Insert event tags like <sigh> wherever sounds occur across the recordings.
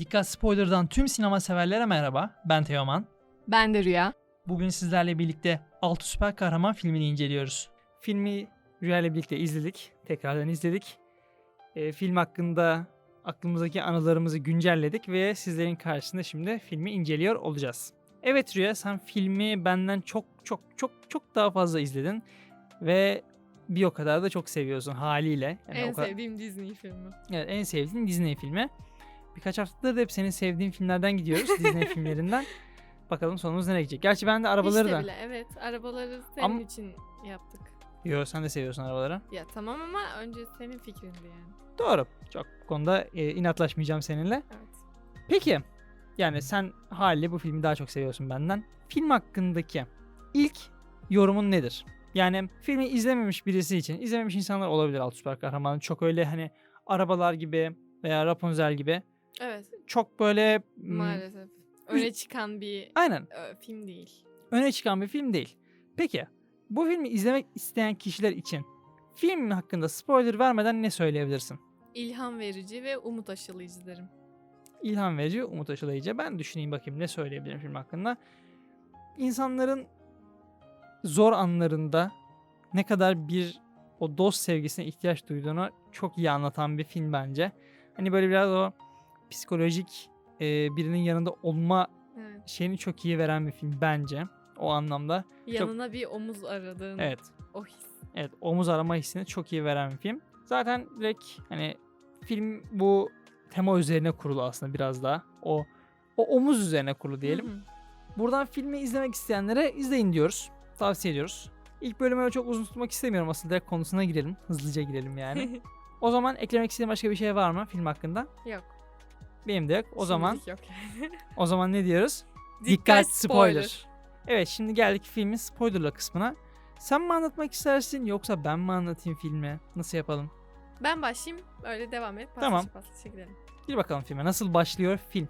Dikkat Spoiler'dan tüm sinema severlere merhaba. Ben Teoman. Ben de Rüya. Bugün sizlerle birlikte 6 süper kahraman filmini inceliyoruz. Filmi Rüya ile birlikte izledik. Tekrardan izledik. E, film hakkında aklımızdaki anılarımızı güncelledik ve sizlerin karşısında şimdi filmi inceliyor olacağız. Evet Rüya sen filmi benden çok çok çok çok daha fazla izledin ve bir o kadar da çok seviyorsun haliyle. Yani en kadar- sevdiğim Disney filmi. Evet, en sevdiğin Disney filmi. Birkaç haftadır da hep senin sevdiğin filmlerden gidiyoruz. Disney <laughs> filmlerinden. Bakalım sonumuz nereye gidecek. Gerçi ben de arabaları işte da... bile evet arabaları senin Ama- için yaptık. Yo sen de seviyorsun arabaları. Ya tamam ama önce senin fikrindi yani. Doğru. Çok bu konuda e, inatlaşmayacağım seninle. Evet. Peki. Yani sen haliyle bu filmi daha çok seviyorsun benden. Film hakkındaki ilk yorumun nedir? Yani filmi izlememiş birisi için, izlememiş insanlar olabilir alt süper kahramanın. Çok öyle hani arabalar gibi veya Rapunzel gibi Evet çok böyle hmm, maalesef. Öne çıkan bir aynen ö, film değil. öne çıkan bir film değil. Peki bu filmi izlemek isteyen kişiler için film hakkında spoiler vermeden ne söyleyebilirsin? İlham verici ve umut aşılayıcı derim. İlham verici, umut aşılayıcı. Ben düşüneyim bakayım ne söyleyebilirim film hakkında. İnsanların zor anlarında ne kadar bir o dost sevgisine ihtiyaç duyduğunu çok iyi anlatan bir film bence. Hani böyle biraz o psikolojik e, birinin yanında olma Evet. şeyini çok iyi veren bir film bence. O anlamda. Yanına bir omuz aradığın Evet. o his. Evet omuz arama hissini çok iyi veren bir film. Zaten direkt hani film bu tema üzerine kurulu aslında biraz daha. O o omuz üzerine kurulu diyelim. Hı hı. Buradan filmi izlemek isteyenlere izleyin diyoruz. Tavsiye ediyoruz. İlk bölümü çok uzun tutmak istemiyorum aslında direkt konusuna girelim. Hızlıca girelim yani. <laughs> o zaman eklemek istediğin başka bir şey var mı film hakkında? yok. Benim de yok. O zaman şimdilik yok yani. <laughs> o zaman ne diyoruz? Dikkat spoiler. Evet şimdi geldik filmin spoilerla kısmına. Sen mi anlatmak istersin yoksa ben mi anlatayım filmi? Nasıl yapalım? Ben başlayayım öyle devam et. Paslaşa Tamam. paslaşa gidelim. Bir bakalım filme. Nasıl başlıyor film?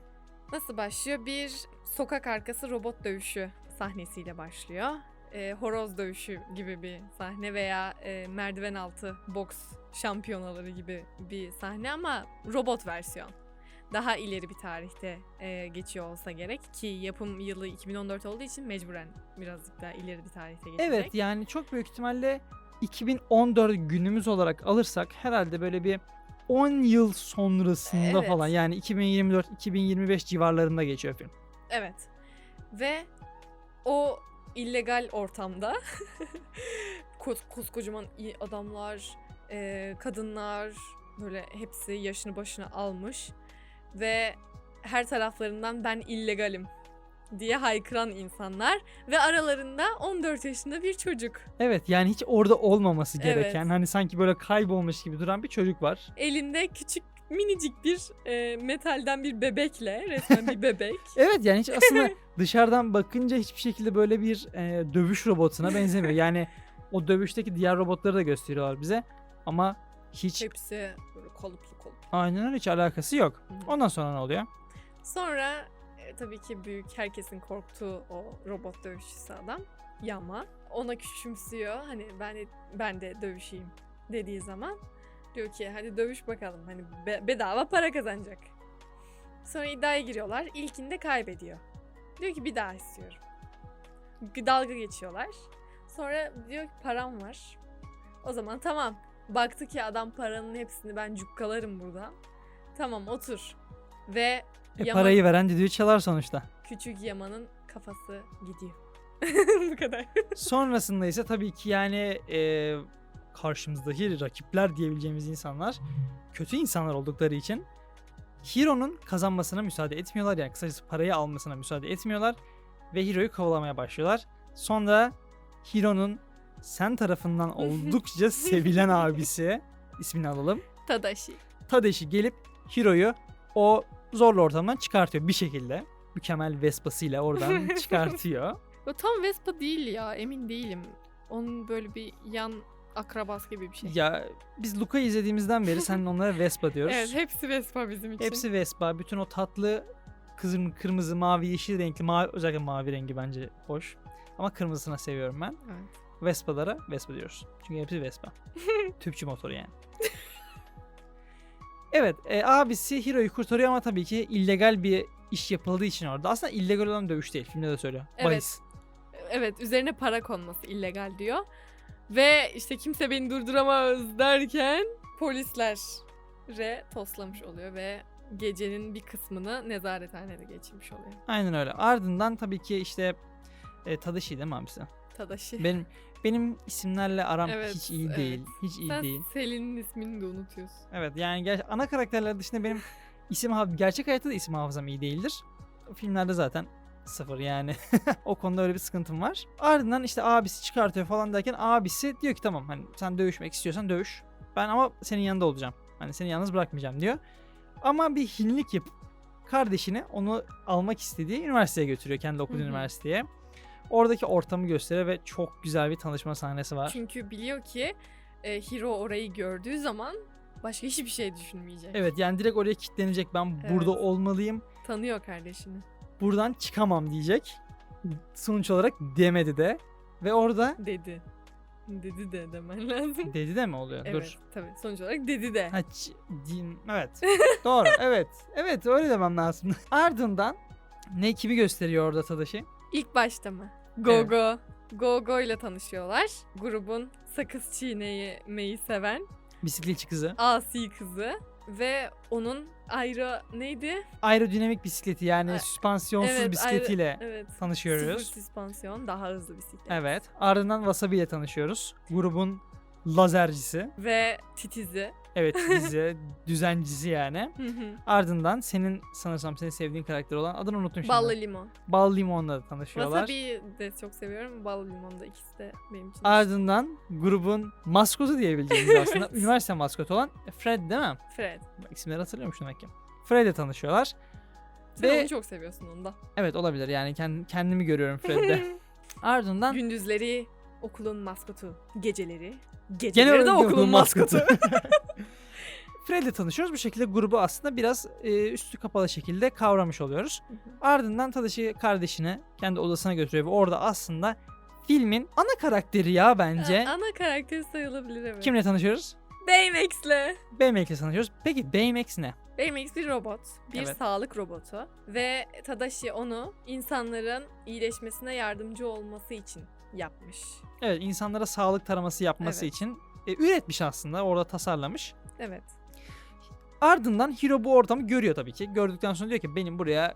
Nasıl başlıyor? Bir sokak arkası robot dövüşü sahnesiyle başlıyor. Ee, horoz dövüşü gibi bir sahne veya e, merdiven altı boks şampiyonaları gibi bir sahne ama robot versiyon. Daha ileri bir tarihte e, geçiyor olsa gerek ki yapım yılı 2014 olduğu için mecburen birazcık daha ileri bir tarihte geçecek. Evet yani çok büyük ihtimalle 2014 günümüz olarak alırsak herhalde böyle bir 10 yıl sonrasında Evet. falan yani 2024-2025 civarlarında geçiyor film. Evet. Ve o illegal ortamda <laughs> kos- koskocaman adamlar, e, kadınlar böyle hepsi yaşını başına almış ve her taraflarından ben illegalim diye haykıran insanlar ve aralarında 14 yaşında bir çocuk. Evet yani hiç orada olmaması Evet. gereken hani sanki böyle kaybolmuş gibi duran bir çocuk var. Elinde küçük minicik bir e, metalden bir bebekle resmen bir bebek. <laughs> Evet yani hiç aslında <laughs> dışarıdan bakınca hiçbir şekilde böyle bir e, dövüş robotuna benzemiyor. <laughs> Yani o dövüşteki diğer robotları da gösteriyorlar bize ama hiç Hepsi böyle kalıplı. Aynen hiç alakası yok. Ondan sonra ne oluyor? Sonra e, tabii ki büyük herkesin korktuğu o robot dövüşçüsü adam Yama ona küçümsüyor. Hani ben de, ben de dövüşeyim dediği zaman diyor ki hadi dövüş bakalım. Hani be- bedava para kazanacak. Sonra iddiaya giriyorlar. İlkinde kaybediyor. Diyor ki bir daha istiyorum. Dalga geçiyorlar. Sonra diyor ki param var. O zaman tamam. Baktı ki adam paranın hepsini ben cukkalarım buradan. Tamam otur. Ve E, Yaman- parayı veren düdüğü çalar sonuçta. Küçük Yaman'ın kafası gidiyor. <laughs> Bu kadar. Sonrasında ise tabii ki yani e, karşımızdaki rakipler diyebileceğimiz insanlar kötü insanlar oldukları için Hero'nun kazanmasına müsaade etmiyorlar. Yani kısacası parayı almasına müsaade etmiyorlar. Ve Hero'yu kovalamaya başlıyorlar. Sonra Hero'nun sen tarafından oldukça <laughs> sevilen abisi ismini alalım. Tadashi. Tadashi gelip Hero'yu o zorlu ortamdan çıkartıyor bir şekilde. Mükemmel Vespa'sıyla oradan <laughs> çıkartıyor. O tam Vespa değil ya emin değilim. Onun böyle bir yan akrabası gibi bir şey. Ya biz Luka'yı izlediğimizden beri sen <laughs> onlara Vespa diyoruz. Evet hepsi Vespa bizim için. Hepsi Vespa. Bütün o tatlı kızım kırmızı, mavi, yeşil renkli, mavi, özellikle mavi rengi bence hoş. Ama kırmızısına seviyorum ben. Evet. Vespa'lara Vespa diyoruz. Çünkü hepsi Vespa. <laughs> Tüpçü motoru yani. <laughs> Evet e, abisi Hiro'yu kurtarıyor ama tabii ki illegal bir iş yapıldığı için orada. Aslında illegal olan dövüş değil. Filmde de söylüyor. Evet. Bahis. Evet üzerine para konması illegal diyor. Ve işte kimse beni durduramaz derken polislere toslamış oluyor ve gecenin bir kısmını nezarethanede geçirmiş oluyor. Aynen öyle. Ardından tabii ki işte e, Tadashi değil mi abisi? Tadashi. Benim benim isimlerle aram Evet, hiç iyi evet. değil. Hiç iyi Sen değil. Selin'in ismini de unutuyorsun. Evet yani ger- ana karakterler dışında benim <laughs> isim haf- gerçek hayatta da isim hafızam iyi değildir. Filmlerde zaten sıfır yani. <laughs> o konuda öyle bir sıkıntım var. Ardından işte abisi çıkartıyor falan derken abisi diyor ki tamam hani sen dövüşmek istiyorsan dövüş. Ben ama senin yanında olacağım. Hani seni yalnız bırakmayacağım diyor. Ama bir hinlik yapıp kardeşini onu almak istediği üniversiteye götürüyor. Kendi okuduğu üniversiteye. Oradaki ortamı gösteriyor ve çok güzel bir tanışma sahnesi var. Çünkü biliyor ki e, Hiro orayı gördüğü zaman başka hiçbir şey düşünmeyecek. Evet yani direkt oraya kilitlenecek. Ben burada Evet. olmalıyım. Tanıyor kardeşini. buradan çıkamam diyecek. Sonuç olarak demedi de. Ve orada Dedi. Dedi de demen lazım. dedi de mi oluyor? evet Dur. tabii sonuç olarak dedi de. Ha, din, evet. <laughs> Doğru. Evet. Evet öyle demem lazım. <laughs> Ardından ne kimi gösteriyor orada Tadashi? İlk başta mı? Gogo. Gogo ile tanışıyorlar. Grubun sakız çiğnemeyi seven Bisikletçi kızı. asi kızı ve onun ayrı neydi? Aerodinamik bisikleti yani A- süspansiyonsuz evet, bisikletiyle Evet. Sıfır tanışıyoruz. süspansiyon daha hızlı bisiklet. Evet. Ardından Wasabi ile tanışıyoruz. Grubun lazercisi. Ve titizi. Evet <laughs> bizi düzencisi yani. Hı hı. Ardından senin sanırsam senin sevdiğin karakter olan adını unuttum şimdi. Ballı limon. Bal limonla da tanışıyorlar. Wasabi'yi de çok seviyorum. Ballı limon da ikisi de benim için. Ardından grubun maskotu diyebileceğimiz <laughs> aslında üniversite maskotu olan Fred değil mi? Fred. Bak, isimleri hatırlıyormuş demek ki. Fred'le tanışıyorlar. Sen Ve- onu çok seviyorsun onda. Evet olabilir yani kend- kendimi görüyorum Fred'de. <laughs> Ardından Gündüzleri okulun maskotu. Geceleri. Geceleri de okulun maskotu. Fred'le tanışıyoruz. Bu şekilde grubu aslında biraz e, üstü kapalı şekilde kavramış oluyoruz. Ardından Tadashi kardeşini kendi odasına götürüyor ve orada aslında filmin ana karakteri ya bence. A- Ana karakteri sayılabilir evet. Kimle tanışıyoruz? Baymax'le. Baymax'le tanışıyoruz. Peki Baymax ne? Baymax bir robot. Bir Evet. sağlık robotu. Ve Tadashi onu insanların iyileşmesine yardımcı olması için yapmış. Evet insanlara sağlık taraması yapması Evet. için e, üretmiş aslında orada tasarlamış. Evet. Ardından Hiro bu ortamı görüyor tabii ki. Gördükten sonra diyor ki benim buraya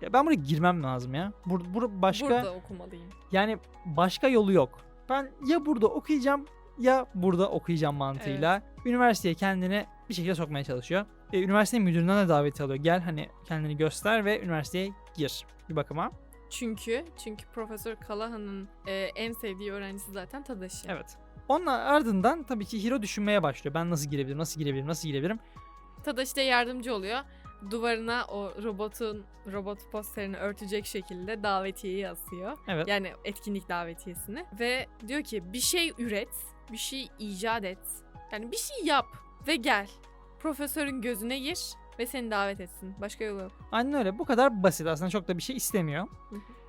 ya ben buraya girmem lazım ya. Bur, bur- başka Burada okumalıyım. yani başka yolu yok. Ben ya burada okuyacağım ya burada okuyacağım mantığıyla üniversiteye kendini bir şekilde sokmaya çalışıyor. E, üniversite müdüründen de davet alıyor. Gel hani kendini göster ve üniversiteye gir bir bakıma. Çünkü çünkü Profesör Kalaha'nın e, en sevdiği öğrencisi zaten Tadashi. Evet. Onun ardından tabii ki Hiro düşünmeye başlıyor. Ben nasıl girebilirim, nasıl girebilirim, nasıl girebilirim? Tadashi de yardımcı oluyor. Duvarına o robotun robot posterini örtecek şekilde davetiyeyi asıyor. Evet. Yani etkinlik davetiyesini ve diyor ki bir şey üret, bir şey icat et. Yani bir şey yap ve gel. Profesörün gözüne gir ve seni davet etsin. Başka yolu yok. Aynen öyle. Bu kadar basit aslında çok da bir şey istemiyor.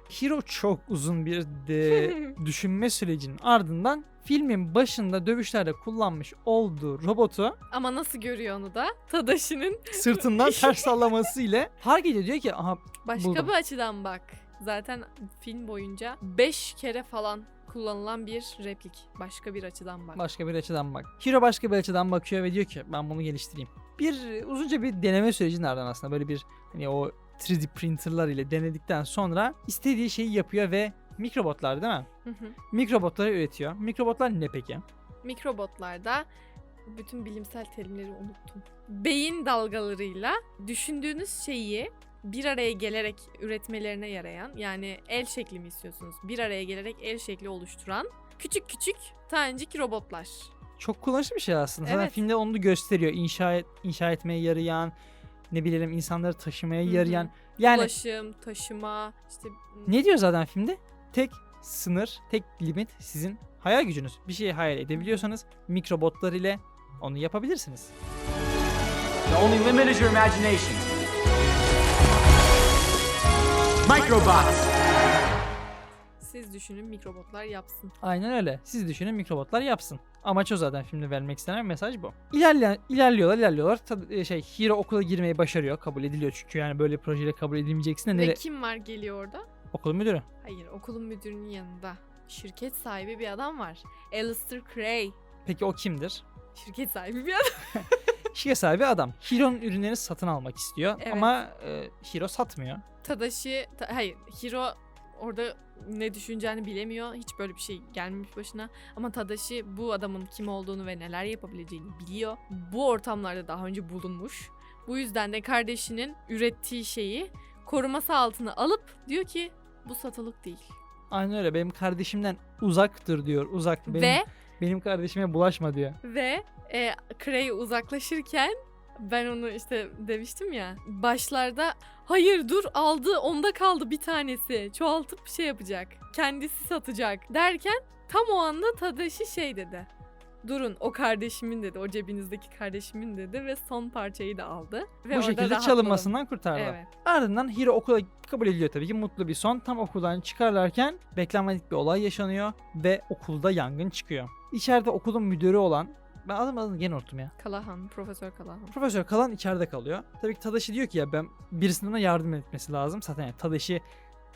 Hiro çok uzun bir de <laughs> düşünme sürecinin ardından filmin başında dövüşlerde kullanmış olduğu robotu Ama nasıl görüyor onu da? Tadashi'nin <laughs> sırtından <laughs> ters sallaması ile fark ediyor diyor ki aha başka Buldum. bir açıdan bak. Zaten film boyunca 5 kere falan kullanılan bir replik. Başka bir açıdan bak. başka bir açıdan bak. Hiro başka bir açıdan bakıyor ve diyor ki ben bunu geliştireyim. Bir uzunca bir deneme sürecinin ardından aslında böyle bir hani o 3D printerlar ile denedikten sonra istediği şeyi yapıyor ve mikrobotlar değil mi? Hı hı. Mikrobotları üretiyor. Mikrobotlar ne peki? Mikrobotlarda bütün bilimsel terimleri unuttum. Beyin dalgalarıyla düşündüğünüz şeyi bir araya gelerek üretmelerine yarayan yani el şekli mi istiyorsunuz? Bir araya gelerek el şekli oluşturan küçük küçük tanecik robotlar. Çok kullanışlı bir şey aslında. Zaten Evet. filmde onu da gösteriyor. İnşa, et, inşa etmeye yarayan, ne bileyim insanları taşımaya Hı hı. yarayan. Yani Ulaşım, taşıma, işte ne diyor zaten filmde? Tek sınır, tek limit sizin hayal gücünüz. Bir şeyi hayal edebiliyorsanız mikrobotlar ile onu yapabilirsiniz. The only limit is your imagination. Microbots. Siz düşünün mikrobotlar yapsın. Aynen öyle. Siz düşünün mikrobotlar yapsın. Amaç o zaten filmde vermek istenen mesaj bu. İlerleyen, ilerliyorlar ilerliyorlar. Tad- e, şey Hiro okula girmeyi başarıyor. Kabul ediliyor çünkü yani böyle projeyle kabul edilmeyeceksin de Ve nere? kim var geliyor orada? Okul müdürü. Hayır okulun müdürünün yanında. Şirket sahibi bir adam var. Alistair Cray. Peki o kimdir? Şirket sahibi bir adam. <laughs> Şirket sahibi adam. Hiro'nun ürünlerini satın almak istiyor Evet. ama e, Hiro satmıyor. Tadashi, ta- hayır Hiro orada ne düşüneceğini bilemiyor. Hiç böyle bir şey gelmemiş başına. Ama Tadashi bu adamın kim olduğunu ve neler yapabileceğini biliyor. Bu ortamlarda daha önce bulunmuş. Bu yüzden de kardeşinin ürettiği şeyi koruması altına alıp diyor ki bu satılık değil. Aynen öyle. Benim kardeşimden uzaktır diyor. Uzak. Benim, Ve benim kardeşime bulaşma diyor. ve e, Cray uzaklaşırken ben onu işte demiştim ya başlarda hayır dur aldı onda kaldı bir tanesi çoğaltıp şey yapacak kendisi satacak derken tam o anda Tadashi şey dedi durun o kardeşimin dedi o cebinizdeki kardeşimin dedi ve son parçayı da aldı. Ve Bu şekilde çalınmasından kurtardı. Evet. Ardından Hiro okula kabul ediliyor tabii ki. Mutlu bir son. Tam okuldan çıkarlarken beklenmedik bir olay yaşanıyor ve okulda yangın çıkıyor. İçeride okulun müdürü olan ben adım adını gene unuttum ya. Kalahan, Profesör Kalahan. Profesör Kalan içeride kalıyor. Tabii ki Tadashi diyor ki ya ben birisinin ona yardım etmesi lazım. Zaten yani Tadashi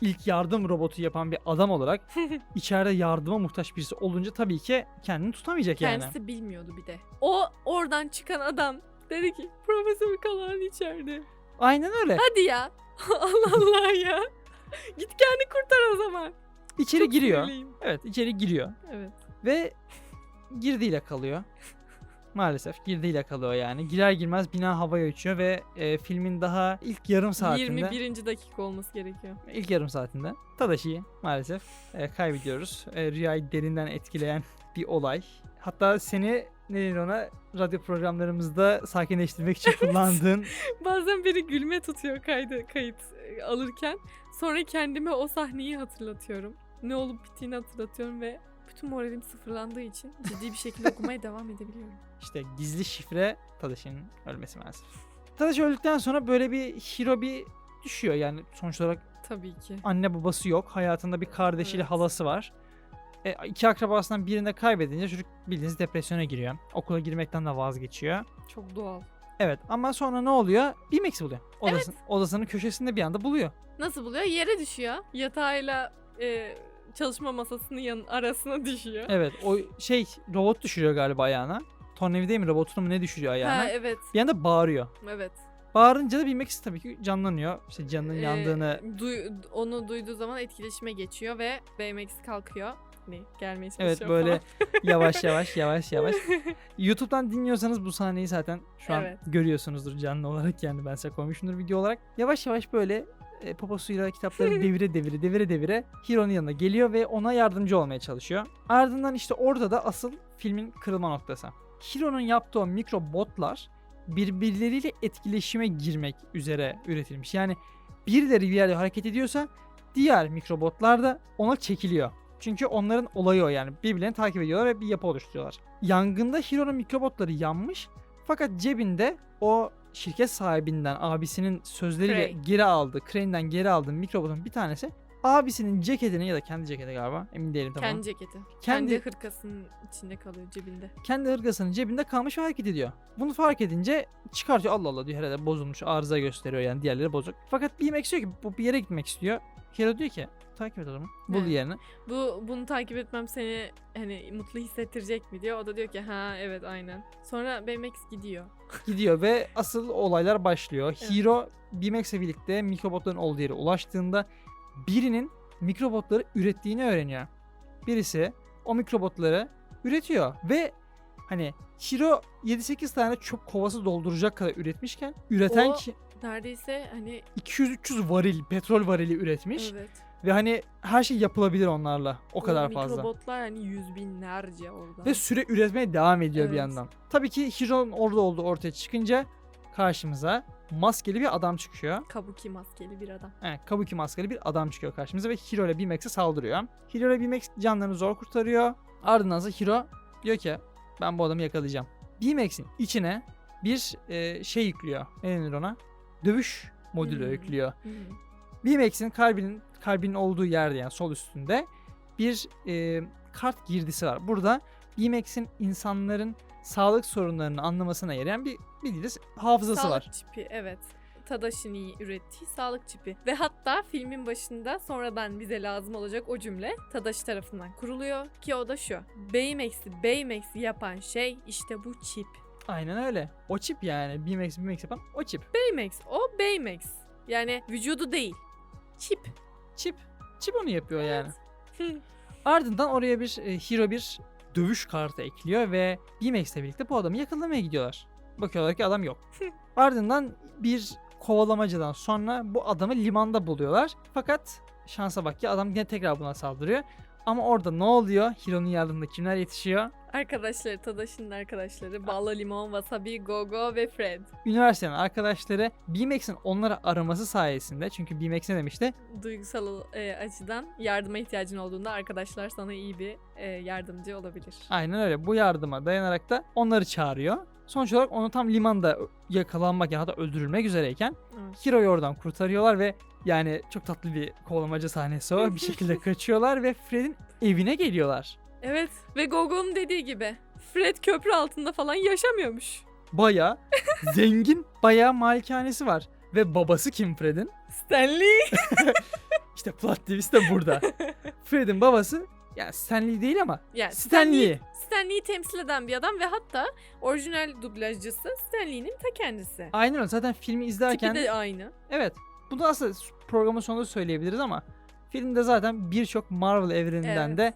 ilk yardım robotu yapan bir adam olarak <laughs> içeride yardıma muhtaç birisi olunca tabii ki kendini tutamayacak yani. Kendisi bilmiyordu bir de. O oradan çıkan adam dedi ki Profesör Kalahan içeride. Aynen öyle. Hadi ya. <laughs> Allah Allah ya. Git kendi kurtar o zaman. İçeri Çok giriyor. sinirliyim. Evet içeri giriyor. Evet. Ve girdiyle kalıyor. Maalesef girdiyle kalıyor yani. Girer girmez bina havaya uçuyor ve e, filmin daha ilk yarım saatinde 21. dakika olması gerekiyor. ilk yarım saatinde Tadashi'yi maalesef e, kaybediyoruz. E, rüyayı derinden etkileyen <laughs> bir olay. Hatta seni ne denir ona radyo programlarımızda sakinleştirmek için <laughs> kullandığın Bazen beni gülme tutuyor kaydı kayıt e, alırken. Sonra kendime o sahneyi hatırlatıyorum. Ne olup bittiğini hatırlatıyorum ve bütün moralim sıfırlandığı için ciddi bir şekilde okumaya <laughs> devam edebiliyorum. işte gizli şifre Tadashi'nin ölmesi maalesef. Tadashi öldükten sonra böyle bir hero bir düşüyor yani sonuç olarak Tabii ki. anne babası yok. Hayatında bir kardeşiyle Evet. halası var. E, iki akrabasından birini de kaybedince çocuk bildiğiniz depresyona giriyor. Okula girmekten de vazgeçiyor. Çok doğal. Evet ama sonra ne oluyor? BMX'i buluyor. Odasın, Odasının köşesinde bir anda buluyor. Nasıl buluyor? Yere düşüyor. Yatağıyla e, çalışma masasının yan arasına düşüyor. Evet o şey robot düşürüyor galiba ayağına. Tornavida mi robotunu mu ne düşürüyor ayağına. Ha evet. Bir anda bağırıyor. Evet. Bağırınca da BMX tabii ki canlanıyor. İşte canının Ee, yandığını duy- onu duyduğu zaman etkileşime geçiyor ve BMX kalkıyor. Ne gelmeye çalışıyor Evet böyle <laughs> yavaş yavaş yavaş yavaş. <laughs> YouTube'dan dinliyorsanız bu sahneyi zaten şu an Evet. görüyorsunuzdur canlı olarak yani ben size koymuşumdur video olarak. Yavaş yavaş böyle e, poposuyla kitapları <laughs> devire devire devire devire Hiro'nun yanına geliyor ve ona yardımcı olmaya çalışıyor. Ardından işte orada da asıl filmin kırılma noktası. Hiro'nun yaptığı o mikrobotlar birbirleriyle etkileşime girmek üzere üretilmiş. Yani birileri bir yerde hareket ediyorsa diğer mikrobotlar da ona çekiliyor. Çünkü onların olayı o yani. Birbirlerini takip ediyorlar ve bir yapı oluşturuyorlar. Yangında Hiro'nun mikrobotları yanmış. Fakat cebinde o şirket sahibinden abisinin sözleriyle Cray. geri aldığı, Crane'den geri aldığı mikrobotun bir tanesi abisinin ceketini ya da kendi ceketi galiba emin değilim tamam. Kendi ceketi. Kendi- Kendi, hırkasının içinde kalıyor cebinde. kendi hırkasının cebinde kalmış ve hareket ediyor. Bunu fark edince çıkartıyor Allah Allah diyor herhalde bozulmuş arıza gösteriyor yani diğerleri bozuk. Fakat BMX diyor ki bu bir yere gitmek istiyor. Hero diyor ki takip et o zaman. Bul He. yerini. Bu bunu takip etmem seni hani mutlu hissettirecek mi diyor. O da diyor ki ha evet aynen. Sonra BMX gidiyor. gidiyor ve asıl olaylar başlıyor. Evet. Hero BMX'le birlikte mikrobotların olduğu yere ulaştığında birinin mikrobotları ürettiğini öğreniyor. Birisi o mikrobotları üretiyor ve hani Hero 7-8 tane çöp kovası dolduracak kadar üretmişken üreten O- ki Neredeyse hani 200-300 varil, petrol varili üretmiş evet. ve hani her şey yapılabilir onlarla o kadar fazla. Mikrobotlar hani yüz binlerce orada. Ve süre üretmeye devam ediyor bir Evet. yandan. Tabii ki Hiro'nun orada olduğu ortaya çıkınca karşımıza maskeli bir adam çıkıyor. Kabuki maskeli bir adam. Evet, Kabuki maskeli bir adam çıkıyor karşımıza ve Hiro ile BMX'e saldırıyor. Hiro ile BMX canlarını zor kurtarıyor. Ardından ise Hiro diyor ki ben bu adamı yakalayacağım. BMX'in içine bir e, şey yüklüyor. Ne denir ona? Dövüş modülü Hmm. yüklüyor. Hmm. BMX'in kalbinin kalbinin olduğu yerde yani sol üstünde bir e, kart girdisi var. Burada BMX'in insanların sağlık sorunlarını anlamasına yarayan bir bildiğiniz hafızası sağlık var. çipi evet. Tadashi'nin ürettiği sağlık çipi. Ve hatta filmin başında sonradan bize lazım olacak o cümle Tadashi tarafından kuruluyor ki o da şu. Baymax'i Baymax'i yapan şey işte bu çip. Aynen öyle. O çip yani. BMX BMX yapan o çip. Baymax o Baymax. Yani vücudu değil. Çip. Çip. Çip onu yapıyor yani. Hı. <laughs> Ardından oraya bir e, Hero bir dövüş kartı ekliyor ve BMX'le birlikte bu adamı yakalamaya gidiyorlar. Bakıyorlar ki adam yok. Ardından bir kovalamacadan sonra bu adamı limanda buluyorlar. Fakat şansa bak ki adam yine tekrar buna saldırıyor. Ama orada ne oluyor? Hiro'nun yardımında kimler yetişiyor? Arkadaşları Tadashi'nin arkadaşları Balla Limon, Wasabi, Gogo ve Fred. Üniversitenin arkadaşları BMX'in onları araması sayesinde çünkü BMX ne demişti? Duygusal e, açıdan yardıma ihtiyacın olduğunda arkadaşlar sana iyi bir e, yardımcı olabilir. Aynen öyle. Bu yardıma dayanarak da onları çağırıyor. Sonuç olarak onu tam limanda yakalanmak ya hatta öldürülmek üzereyken Evet. Hiro'yu oradan kurtarıyorlar ve yani çok tatlı bir kovalamaca sahnesi o. Bir şekilde <laughs> kaçıyorlar ve Fred'in evine geliyorlar. Evet ve Gogo'nun dediği gibi Fred köprü altında falan yaşamıyormuş. Baya <laughs> zengin, baya malikanesi var. Ve babası kim Fred'in? Stanley. <laughs> İşte plot twist de burada. <laughs> Fred'in babası yani Stanley değil ama Yani Stanley. Stanley'i temsil eden bir adam ve hatta orijinal dublajcısı Stanley'nin ta kendisi. Aynen öyle. Zaten filmi izlerken Tipi de aynı. Evet. Bunu aslında programın sonunda söyleyebiliriz ama filmde zaten birçok Marvel evreninden Evet. de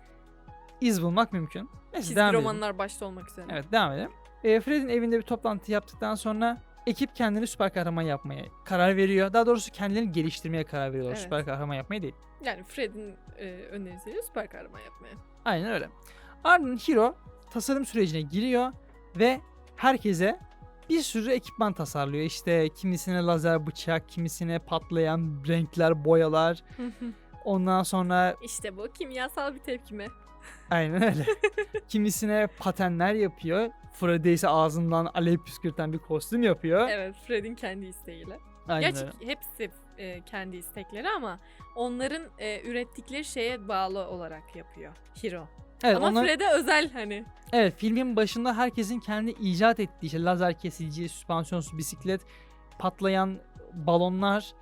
iz bulmak mümkün. Neyse Çizgi devam edelim. romanlar başta olmak üzere. Evet devam edelim. E, Fred'in evinde bir toplantı yaptıktan sonra ekip kendini süper kahraman yapmaya karar veriyor. Daha doğrusu kendilerini geliştirmeye karar veriyorlar. Evet. Süper kahraman yapmaya değil. Yani Fred'in e, önerisiyle süper kahraman yapmaya. Aynen öyle. Ardından Hero tasarım sürecine giriyor ve herkese bir sürü ekipman tasarlıyor. İşte kimisine lazer bıçak, kimisine patlayan renkler, boyalar. Ondan sonra işte bu kimyasal bir tepkime. aynen öyle. <laughs> kimisine patenler yapıyor. Freddy ise ağzından alev püskürten bir kostüm yapıyor. Evet Fred'in kendi isteğiyle. Aynen Gerçi öyle. hepsi e, kendi istekleri ama onların e, ürettikleri şeye bağlı olarak yapıyor Hero. Evet, ama onlar- Fred'e özel hani. evet filmin başında herkesin kendi icat ettiği işte lazer kesici, süspansiyonsuz bisiklet, patlayan balonlar,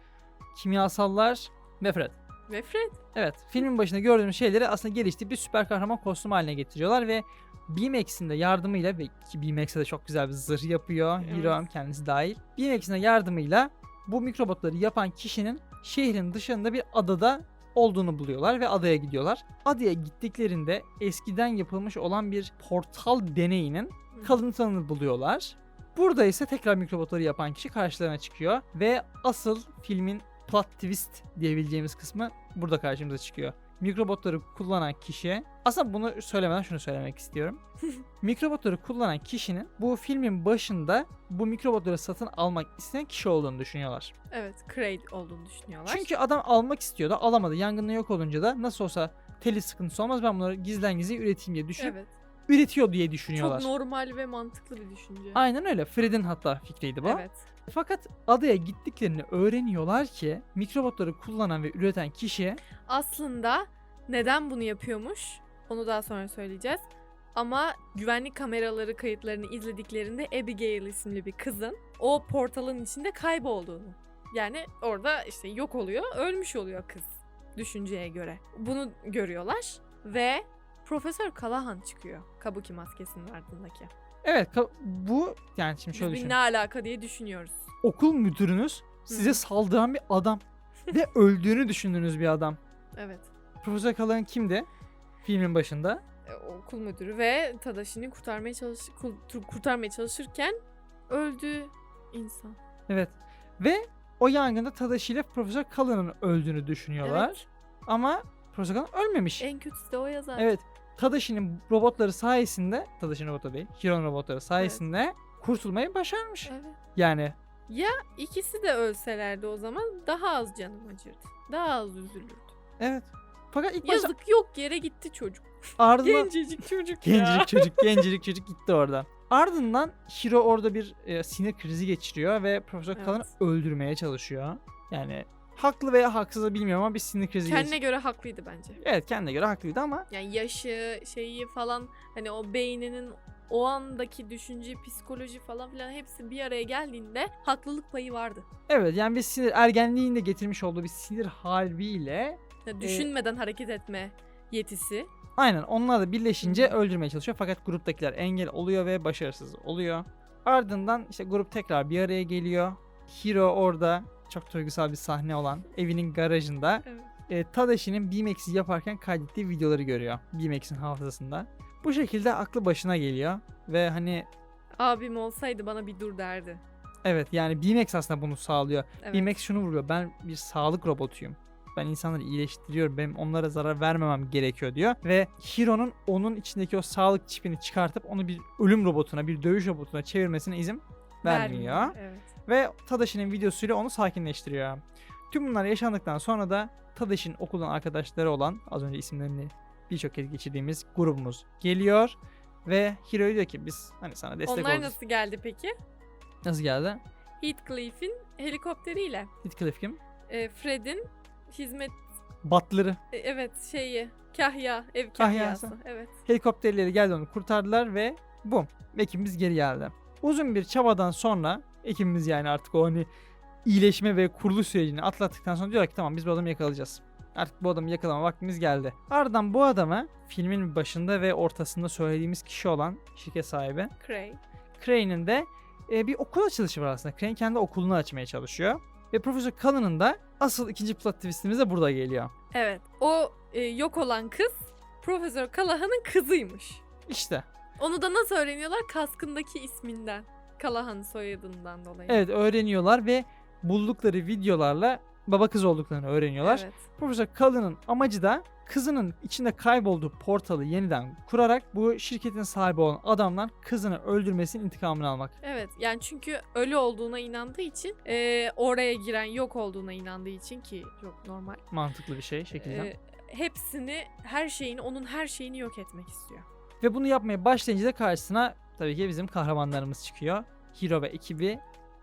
kimyasallar ve Fred. Ve Fred. Evet, filmin başında gördüğümüz şeyleri aslında geliştirip bir süper kahraman kostüm haline getiriyorlar ve BMX'in de yardımıyla ve ki BMX'e de çok güzel bir zırh yapıyor. Evet. Kendisi dahil. BMX'in de yardımıyla bu mikrobotları yapan kişinin şehrin dışında bir adada olduğunu buluyorlar ve adaya gidiyorlar. Adaya gittiklerinde eskiden yapılmış olan bir portal deneyinin kalıntılarını buluyorlar. Burada ise tekrar mikrobotları yapan kişi karşılarına çıkıyor ve asıl filmin plot twist diyebileceğimiz kısmı burada karşımıza çıkıyor. Mikrobotları kullanan kişi aslında bunu söylemeden şunu söylemek istiyorum. <laughs> mikrobotları kullanan kişinin bu filmin başında bu mikrobotları satın almak isteyen kişi olduğunu düşünüyorlar. Evet Kraid olduğunu düşünüyorlar. Çünkü adam almak istiyordu alamadı. Yangında yok olunca da nasıl olsa teli sıkıntısı olmaz ben bunları gizlen gizli üreteyim diye düşünüp evet. üretiyor diye düşünüyorlar. Çok normal ve mantıklı bir düşünce. Aynen öyle. Fred'in hatta fikriydi bu. Evet. Fakat adaya gittiklerini öğreniyorlar ki mikrobotları kullanan ve üreten kişi Aslında neden bunu yapıyormuş? Onu daha sonra söyleyeceğiz. Ama güvenlik kameraları kayıtlarını izlediklerinde Abigail isimli bir kızın o portalın içinde kaybolduğunu. Yani orada işte yok oluyor, ölmüş oluyor kız düşünceye göre. Bunu görüyorlar ve Profesör Kalahan çıkıyor Kabuki maskesinin ardındaki. Evet ka- bu yani şimdi şöyle bir düşün. ne alaka diye düşünüyoruz. Okul müdürünüz size saldıran bir adam ve <laughs> öldüğünü düşündüğünüz bir adam. Evet. Profesör Kalan kimdi? Filmin başında. E, okul müdürü ve Tadashi'ni kurtarmaya çalış kul- kurtarmaya çalışırken öldü insan. Evet. Ve o yangında Tadashi ile Profesör Kalan'ın öldüğünü düşünüyorlar. Evet. Ama Profesör Kalan ölmemiş. En kötüsü de o ya zaten. Evet. Tadashi'nin robotları sayesinde, Tadashi'nin robotları değil, Hiro'nun robotları sayesinde kurtulmayı başarmış. Evet. Yani İkisi de ölselerdi o zaman daha az canım acırdı. Daha az üzülürdü. evet. Fakat ilk başta Yazık yok yere gitti çocuk. ardından <laughs> Gencecik çocuk ya. gencecik çocuk, gencecik çocuk gitti orada. Ardından Hiro orada bir e, sinir krizi geçiriyor ve Profesör Evet. Kalan'ı öldürmeye çalışıyor. Yani Haklı veya haksız bilmiyorum ama bir sinir krizi Kendine geçirdi. göre haklıydı bence. Evet kendine göre haklıydı ama Yani yaşı, şeyi falan hani o beyninin o andaki düşünce, psikoloji falan filan hepsi bir araya geldiğinde haklılık payı vardı. evet yani bir sinir ergenliğin de getirmiş olduğu bir sinir harbiyle Yani düşünmeden hareket etme yetisi. aynen onlar da birleşince Hı hı. öldürmeye çalışıyor fakat gruptakiler engel oluyor ve başarısız oluyor. Ardından işte grup tekrar bir araya geliyor. Hiro orada çok duygusal bir sahne olan evinin garajında Evet. e, Tadashi'nin BMX'i yaparken kaydettiği videoları görüyor BMX'in hafızasında. Bu şekilde aklı başına geliyor ve hani Abim olsaydı bana bir dur derdi. evet yani BMX aslında bunu sağlıyor. Evet. BMX şunu vuruyor ben bir sağlık robotuyum. Ben insanları iyileştiriyorum. Benim onlara zarar vermemem gerekiyor diyor. Ve Hiro'nun onun içindeki o sağlık çipini çıkartıp onu bir ölüm robotuna, bir dövüş robotuna çevirmesine izin vermiyor. Evet. Ve Tadashi'nin videosuyla onu sakinleştiriyor. Tüm bunlar yaşandıktan sonra da Tadashi'nin okuldan arkadaşları olan az önce isimlerini birçok kez geçirdiğimiz grubumuz geliyor. Ve Hiro'ya diyor ki biz hani sana destek Onlar olacağız. nasıl geldi peki? Nasıl geldi? Heathcliff'in helikopteriyle. Heathcliff kim? E, Fred'in hizmet Batları. e, evet şeyi kahya ev Kahyası. kahyası. Evet. Helikopterleri geldi onu kurtardılar ve bum ekibimiz geri geldi. Uzun bir çabadan sonra ekibimiz yani artık o hani iyileşme ve kuruluş sürecini atlattıktan sonra diyor ki tamam biz bu adamı yakalayacağız. Artık bu adamı yakalama vaktimiz geldi. Ardından bu adamı filmin başında ve ortasında söylediğimiz kişi olan şirket sahibi Cray. Crane'in de e, bir okul açılışı var aslında. Crane kendi okulunu açmaya çalışıyor. Ve Profesör Cullen'ın da asıl ikinci plot twistimiz de burada geliyor. Evet. O e, yok olan kız Profesör Callahan'ın kızıymış. İşte Onu da nasıl öğreniyorlar? Kaskındaki isminden. Callahan soyadından dolayı. Evet öğreniyorlar ve buldukları videolarla baba kız olduklarını öğreniyorlar. Evet. Profesör Cullen'ın amacı da kızının içinde kaybolduğu portalı yeniden kurarak bu şirketin sahibi olan adamdan kızını öldürmesinin intikamını almak. Evet yani çünkü ölü olduğuna inandığı için e, oraya giren yok olduğuna inandığı için ki çok normal. Mantıklı bir şey şekilde. e, hepsini her şeyini onun her şeyini yok etmek istiyor. Ve bunu yapmaya başlayınca da karşısına tabii ki bizim kahramanlarımız çıkıyor. Hiro ve ekibi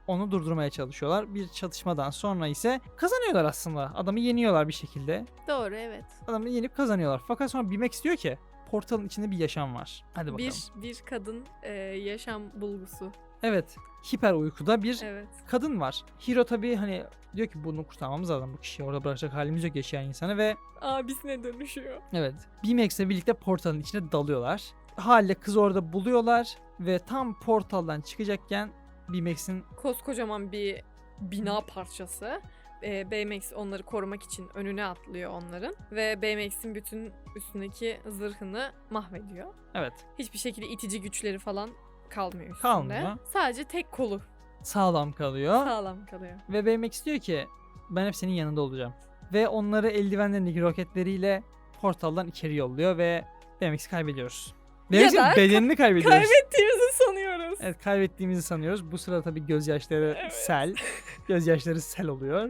onu durdurmaya çalışıyorlar. Bir çatışmadan sonra ise kazanıyorlar aslında. Adamı yeniyorlar bir şekilde. Doğru evet. Adamı yenip kazanıyorlar. Fakat sonra bilmek istiyor ki portalın içinde bir yaşam var. Hadi bakalım. Bir bir kadın e, yaşam bulgusu. Evet. Hiper uykuda bir Evet. kadın var. Hiro tabii hani diyor ki bunu kurtarmamız lazım. Bu kişiyi orada bırakacak halimiz yok yaşayan insanı ve Abisine dönüşüyor. evet BMX'le birlikte portalın içine dalıyorlar. Haliyle kızı orada buluyorlar ve tam portaldan çıkacakken BMX'in Koskocaman bir bina parçası. E, BMX onları korumak için önüne atlıyor onların. Ve BMX'in bütün üstündeki zırhını mahvediyor. evet Hiçbir şekilde itici güçleri falan kalmıyor üstünde. Kalmıyor. Sadece tek kolu sağlam kalıyor. sağlam kalıyor. Ve BMX diyor ki ben hep senin yanında olacağım. Ve onları eldivenlerindeki roketleriyle portaldan içeri yolluyor ve BMX'i kaybediyoruz. Ya BMX'in da bedenini kaybediyoruz. Kaybettiğimizi sanıyoruz. Evet kaybettiğimizi sanıyoruz. Bu sırada tabii gözyaşları Evet. sel. <laughs> Gözyaşları sel oluyor.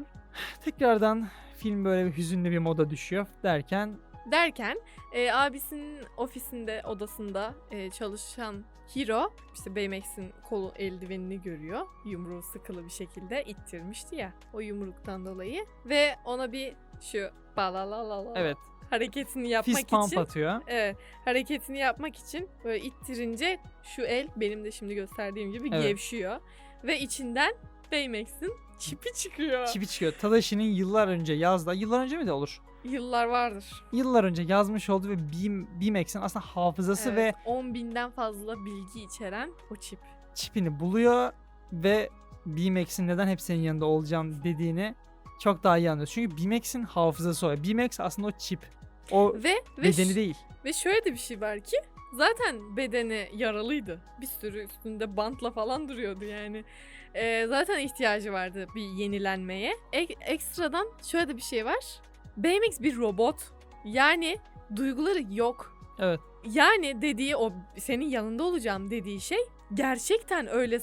Tekrardan film böyle bir hüzünlü bir moda düşüyor derken Derken e, abisinin ofisinde, odasında e, çalışan Hiro işte BMX'in kolu eldivenini görüyor. Yumruğu sıkılı bir şekilde ittirmişti ya o yumruktan dolayı. Ve ona bir şu balalalala evet hareketini yapmak fist için atıyor. Evet, hareketini yapmak için böyle ittirince şu el benim de şimdi gösterdiğim gibi Evet. gevşiyor. Ve içinden Baymax'in çipi çıkıyor. Çipi çıkıyor. Tadashi'nin yıllar önce yazda, yıllar önce mi de olur? Yıllar vardır. Yıllar önce yazmış olduğu ve BM, BMX'in aslında hafızası Evet, ve 10 binden fazla bilgi içeren o çip. çipini buluyor ve BMX'in neden hep senin yanında olacağım dediğini çok daha iyi anlıyoruz. Çünkü BMX'in hafızası o. BMX aslında o çip. O Ve ve, bedeni değil. ve şöyle de bir şey var ki zaten bedeni yaralıydı. Bir sürü üstünde bantla falan duruyordu yani. Ee, zaten ihtiyacı vardı bir yenilenmeye. Ek- ekstradan şöyle de bir şey var. BMX bir robot. Yani duyguları yok. Evet. Yani dediği o senin yanında olacağım dediği şey gerçekten öyle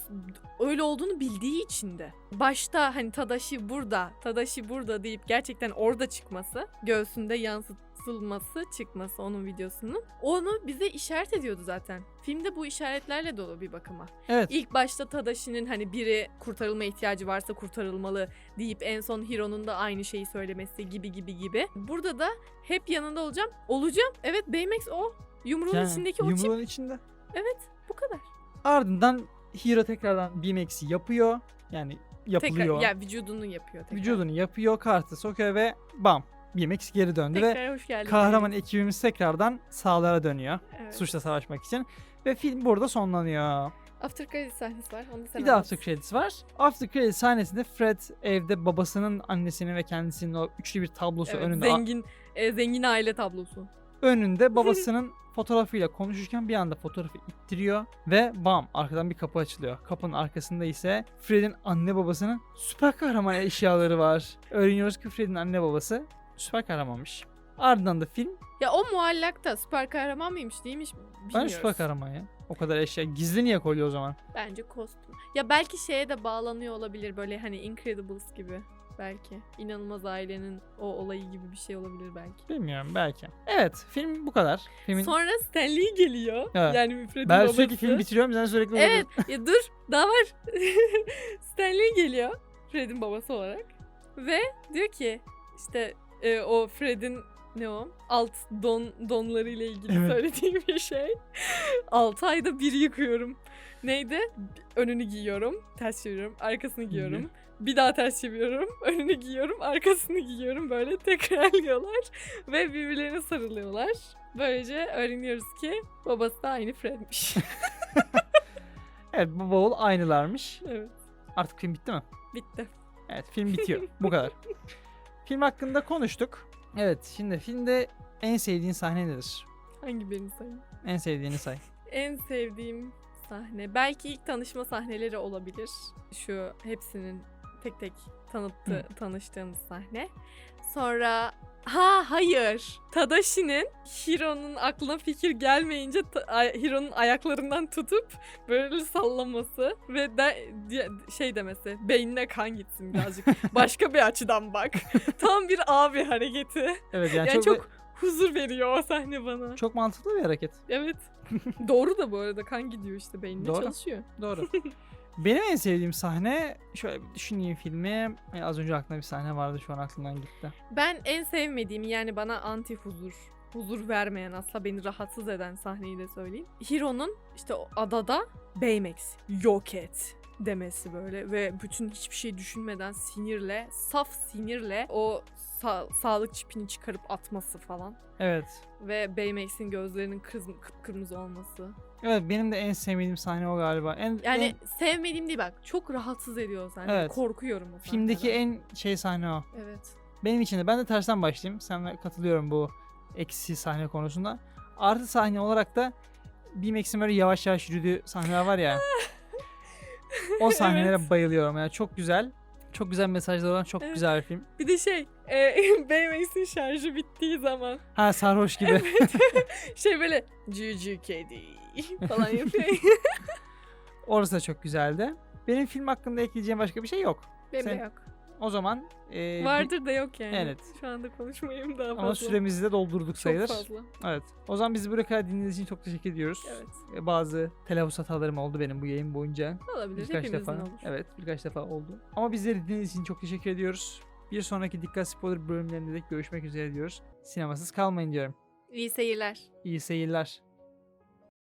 öyle olduğunu bildiği için de başta hani Tadashi burada, Tadashi burada deyip gerçekten orada çıkması, göğsünde yansıtılması, çıkması onun videosunun onu bize işaret ediyordu zaten. Filmde bu işaretlerle dolu bir bakıma. Evet. İlk başta Tadashi'nin hani biri kurtarılma ihtiyacı varsa kurtarılmalı deyip en son Hiro'nun da aynı şeyi söylemesi gibi gibi gibi. Burada da hep yanında olacağım. Olacağım. Evet Baymax o. Yumruğun Yani içindeki o çip. yumruğun içinde. Evet bu kadar. Ardından Hero tekrardan BMX'i yapıyor. Yani yapılıyor. Tekrar ya vücudunu yapıyor tekrar. Vücudunu yapıyor, kartı sokuyor ve bam BMX geri döndü ve Tekrar hoş geldin. kahraman ekibimiz tekrardan sahalara dönüyor. Evet. Suçla savaşmak için. Ve film burada sonlanıyor. After credit sahnesi var. Onu da sen Bir de anlat. after credits var. After credits sahnesinde Fred evde babasının, annesinin ve kendisinin o üçlü bir tablosu Evet, önünde zengin e, zengin aile tablosu. önünde babasının fotoğrafıyla konuşurken bir anda fotoğrafı ittiriyor ve bam arkadan bir kapı açılıyor. Kapının arkasında ise Fred'in anne babasının süper kahraman eşyaları var. Öğreniyoruz ki Fred'in anne babası süper kahramanmış. Ardından da film Ya o muallakta süper kahraman mıymış değilmiş mi? ben Bilmiyoruz. süper kahraman ya. O kadar eşya. Gizli niye koyuyor o zaman? Bence kostüm. Ya belki şeye de bağlanıyor olabilir böyle hani Incredibles gibi. Belki. İnanılmaz ailenin o olayı gibi bir şey olabilir belki. Bilmiyorum belki. Evet film bu kadar. Filmin Sonra Stanley geliyor. Evet. Yani Fred'in ben babası. sürekli filmi bitiriyorum sen sürekli Evet. ya dur. Daha var. <laughs> Stanley geliyor. Fred'in babası olarak. Ve diyor ki işte e, o Fred'in ne o? Alt don donları ile ilgili Evet. söylediğim bir şey. 6 ayda bir yıkıyorum. Neydi? Önünü giyiyorum, ters çeviriyorum, arkasını giyiyorum. Bir daha ters çeviriyorum, önünü giyiyorum, arkasını giyiyorum. Böyle tekrarlıyorlar <laughs> ve birbirlerine sarılıyorlar. Böylece öğreniyoruz ki babası da aynı Fred'miş. <laughs> Evet bu bavul aynılarmış. evet, Artık film bitti mi? bitti. Evet film bitiyor. Bu kadar. <laughs> Film hakkında konuştuk. Evet şimdi filmde en sevdiğin sahne nedir? Hangi birini sayayım? En sevdiğini say. <laughs> En sevdiğim sahne. Belki ilk tanışma sahneleri olabilir. Şu hepsinin tek tek tanıttı, tanıştığımız sahne. Sonra ha hayır. Tadashi'nin Hiro'nun aklına fikir gelmeyince Hiro'nun ayaklarından tutup böyle sallaması ve de şey demesi. Beynine kan gitsin birazcık. <laughs> Başka bir açıdan bak. <laughs> Tam bir abi hareketi. Evet yani, Yani çok, çok huzur veriyor o sahne bana. çok mantıklı bir hareket. Evet. Doğru da bu arada kan gidiyor işte beynine Doğru. çalışıyor. Doğru. <laughs> Benim en sevdiğim sahne şöyle bir düşüneyim filmi. Az önce aklımda bir sahne vardı şu an aklımdan gitti. Ben en sevmediğim yani bana anti huzur, huzur vermeyen asla beni rahatsız eden sahneyi de söyleyeyim. Hiro'nun işte o adada Baymax yok et demesi böyle ve bütün hiçbir şey düşünmeden sinirle, saf sinirle o sa- sağlık çipini çıkarıp atması falan. Evet. Ve Baymax'in gözlerinin kırm- kıpkırmızı olması. Evet benim de en sevmediğim sahne o galiba. En, Yani en- sevmediğim değil bak. Çok rahatsız ediyor sahne. Evet. Korkuyorum o filmdeki sahneden. en şey sahne o. Evet. Benim için de ben de tersten başlayayım. Senle katılıyorum bu eksi sahne konusunda. Artı sahne olarak da BMX'in böyle yavaş yavaş yürüdüğü sahneler var ya. <laughs> o sahnelere bayılıyorum. Yani çok güzel. Çok güzel mesajlar olan çok Evet. güzel bir film. Bir de şey, e, <laughs> Baymax'in şarjı bittiği zaman Ha sarhoş gibi. <laughs> şey böyle cücü kedi falan yapıyor. <laughs> Orası da çok güzeldi. Benim film hakkında ekleyeceğim başka bir şey yok. Benim de Sen- yok. O zaman e, Vardır da yok yani. Evet. Şu anda konuşmayayım daha fazla. ama süremizi de doldurduk Çok sayılır. fazla. Evet. O zaman bizi buraya kadar dinlediğiniz için çok teşekkür ediyoruz. Evet. E, Bazı telaffuz hatalarım oldu benim bu yayın boyunca. Olabilir. Birkaç defa. olur. Evet, birkaç defa oldu. Ama bizleri dinlediğiniz için çok teşekkür ediyoruz. Bir sonraki Dikkat Spoiler bölümlerinde de görüşmek üzere diyoruz. Sinemasız kalmayın diyorum. İyi seyirler. İyi seyirler.